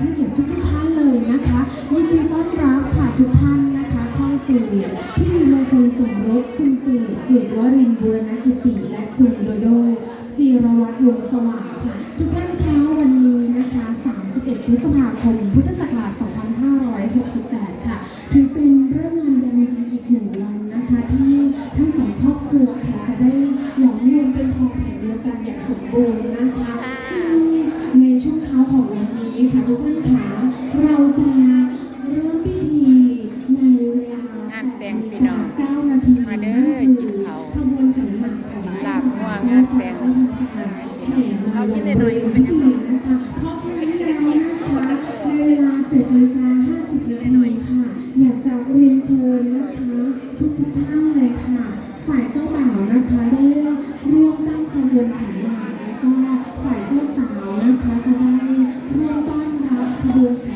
ผู้เกียรติทุกๆท่านเลยนะคะยินดีต้อนรับค่ะทุกท่านนะคะเข้าสู่พิธีมงคลสมรสคุณเกศเกศวรินทร์บุรณกิติและคุณโดโดจีรวัตรวงสว่างค่ะ ทุกท่านคะวันนี้นะคะ 31 พฤษภาคม พุทธศักราช นนี้ค่ะทุกท่านคะเราจะเริ่มพิธีในเวลางานแต่งพี่น้อง9นาทีมาเด้อนั่นคือกินข้าวขบวนขันหมากของลาบงัวงานแต่งเอากินได้หน่อยไม่ดีน รั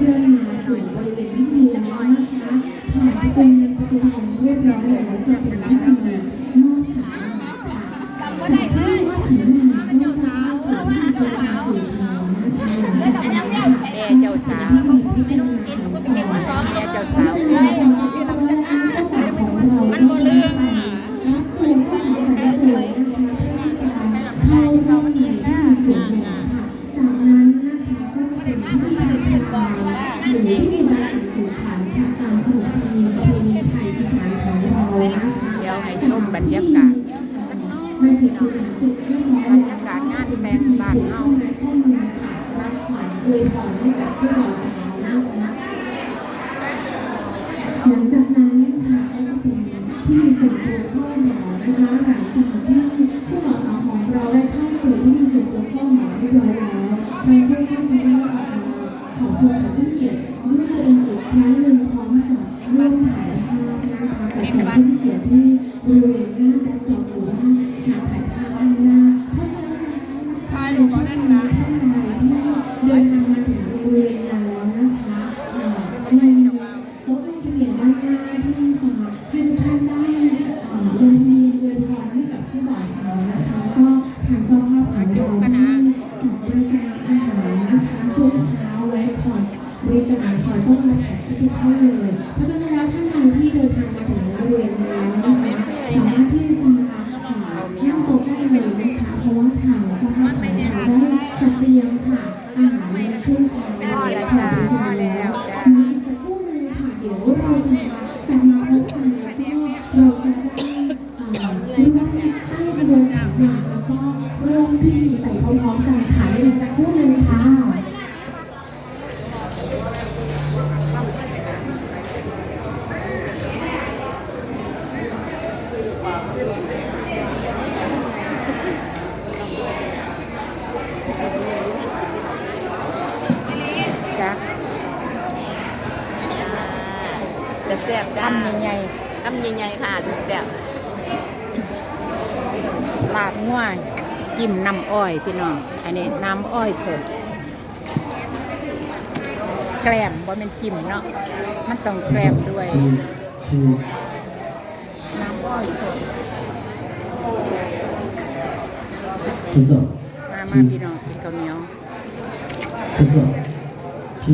เคลื่อนมาสู่บริเวณพิธีแล้วนะคะผ่านประตูเงินประตูทองเรียบร้อยแล้วจะเป็นพิธีมอบขากค่ะจำบ่ได้เลยมอบขันหมาก็จะเข้าสู่พิธีเจ้าชายสีทองนะคะหลังจากนั้นค่ะเจ้าสาวไม่ต้องสินก็เป็นมาซ้อมแม่เจ้าสาวมันบ่ลืมรับคุณเจ้าสาวสวยนะคะเข้าร่วมในพิธีสวมนต์ค่ะจากนั้นนะคะก็จะเป็นพิธีทางการ หรือพิธีบาสีสู่ขวัญค่ะตามขนบธรรมเนียมประเพณีไทยอีสานของเรานะคะเดี๋ยวให้ชมบรรยากาศบาสีสู่ขวัญเสร็จเรียบร้อยบรรยากาศงานแต่งบ้านเฮาในข้อมือค่ะรับขวัญอวยพรให้กับผู้บ่าวสาวนะคะหลังจากนั้นค่ะก็จะเป็นพิธีส่งตัวเข้าหมอนะคะหลังจาก ขอบคุณกับผู้เกียรติด้วยตัวเองอีกครั้งหนึ่งพร้อมกับร่วมถ่ายภาพนะคะกับแขกผู้มีเกียรติที่บริเวณ เช้าไว้คอยบริการคอยต้อนรับแขกทุกท่านเลย เพราะฉะนั้นแล้วท่านใดที่เดินทางมาถึงบริเวณนี้แล้วนะคะสามารถที่จะเอ่อนั่งโต๊ะได้เลยนะคะเพราะว่าทางเจ้าภาพของเราได้จัดเตรียมค่ะอาหารในช่วงเช้าไว้คอยบริการแล้ว มีอีกสักครู่หนึ่งค่ะ เดี๋ยวเราจะกลับมาพบกันแล้วก็เราจะได้เอ่อร่วมตั้งขบวนขันหมากแล้วก็เริ่มพิธีไปพร้อมๆกันค่ะในอีกสักครู่หนึ่งค่ะ จ้ะ แซ่บจ้าทำใหญ่ๆคำใหญ่ๆค่ะลูกแซ่บลาบง่วงจิ้มน้ำอ้อยพี่น้อง อันนี้น้ำอ้อยสด แกล้มบ่เป็นจิ้มเนาะ มันต้องแกล้มด้วย น้ำอ้อยสด 조 정, มามาพี่น้องกินข้าวเหนียว 조 정, 시,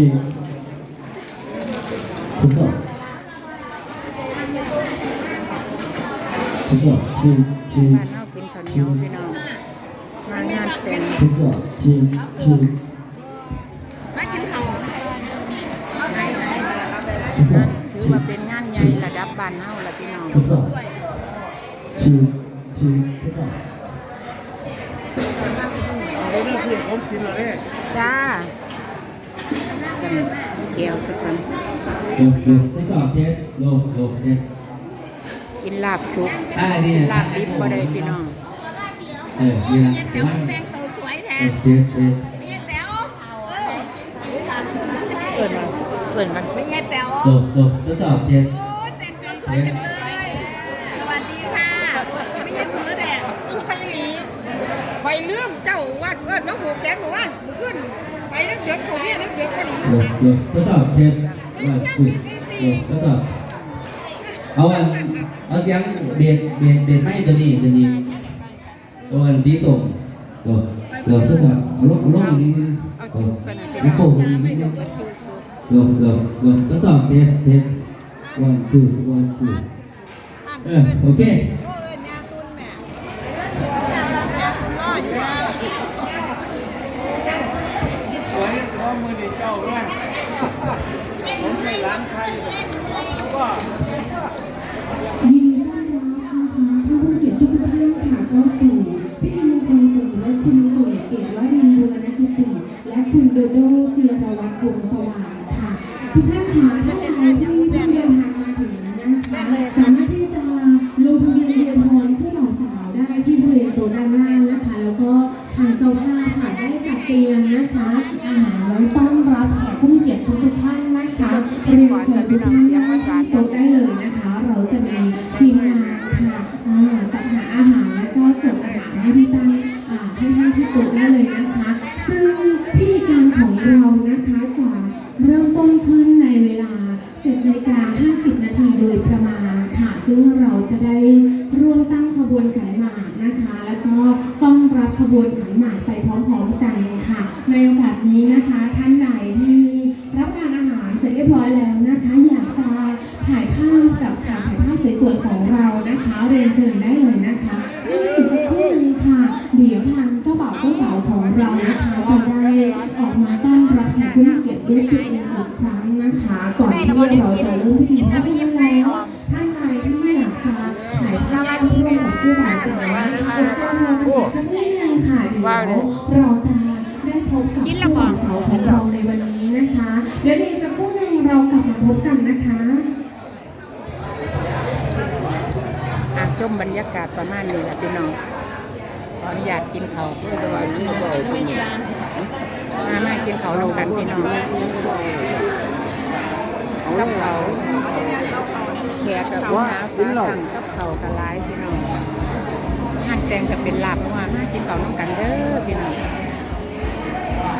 조 정, ชิวชิวชิวบ้านเฮากินข้าวเหนียวพี่น้องมางานแต่งชิวชิวชิวมากินข้าวถือว่าเป็นงานใหญ่ระดับบ้านเฮาละพี่น้องชิวชิวชิวเอาได้ลูกพี่ผมกินเลยจ้าเกี่ยวสักคนโลโลทดสอบเทสโลโลเทส กินลาบสุกอ่นลาบดิบบ่ได้พี่น้อง เออนี่เดี๋ยวแต่งตัวสวยแทนเดี๋ยวเดี๋ยเปิดมันเปิดมัไม่ไงแต๋วโดจบดดทดสอบเทสเลยสวัสดีค่ะไม่ใช่มือแดดไปหลีไปเรื่องเจ้าว่าเกิน้องผูกแขนหมว่าขึ้นไปนักเดือดของเนี่ยนักเดือดคนนี้บดดโดดทดสอบเดี๋ยววันสุดโดดทดสอบเอาวัน เอาเสียงเบียดเบียดเบียดไม่ตัวนี้ตัวนี้ตัวอันสีส้มโดดโดดทดสอบเอาลงเอาลงอีกนิดนึงโอ้ยโค้งอีกนิดนึงโดดโดดโดดทดสอบเทสเทส one two one two เออโอเคเพราะมือดีเจ้าด้วยผมใช้ร้านค้าอยู่ก็ เข้าสู่พิธีมงคลสมรสคุณตุ๋ยเกตวรินทร์บุรณกิติ และคุณโดโดเจิรวัตรวงสว่างค่ะ ทุกท่านค่ะท่านใดที่เพิ่งเดินทางมาถึงนะคะสามารถที่จะลงทะเบียนเรียนพรคู่บ่าวสาวได้ที่บริเวณโต๊ะด้านล่างนะคะ แล้วก็ทางเจ้าภาพค่ะได้จัดเตรียมนะคะอาหารไว้ต้อนรับแขกผู้มีเกียรติทุกท่านนะคะเรียนเชิญทุกท่าน จะได้ร่วมตั้งขบวนขันหมากนะคะ แล้วก็ต้องรับขบวนขันหมากไปพร้อมๆกันค่ะ ในโอกาสนี้นะคะท่านใดที่รับทานอาหารเสร็จเรียบร้อยแล้วนะคะ อยากจะถ่ายภาพกับฉากถ่ายภาพสวยๆของเรานะคะ เรียนเชิญได้เลยนะคะซึ่งอีกสักครู่หนึ่งค่ะ เดี๋ยวทางเจ้าบ่าวเจ้าสาวของเรานะคะจะได้ออกมาต้อนรับแขกผู้มีเกียรติด้วยตัวเองอีกครั้งนะคะ ก่อนที่เราจะเริ่มพิธีเพราะฉะนั้นแล้ว กับผู้บ่าวสาวอดใจรอกันอีกสักนิดนึงค่ะเดี๋ยวเราจะได้พบกับผู้บ่าวสาวของเราในวันนี้นะคะ เดี๋ยวอีกสักครู่หนึ่งเรากลับมาพบกันนะคะอะชมบรรยากาศประมาณนี้แหละพี่น้องขออนุญาตกินเขาวมามากินเขาวลงกันพี่น้องกับเขาวแขกกับอุ้งน้ำฟ้าตั้งกับเขาวกระไรพี่น้องงาน แตงกับเป็นลาบว่ามากินเขาน้องกันเด้อพี่น้อง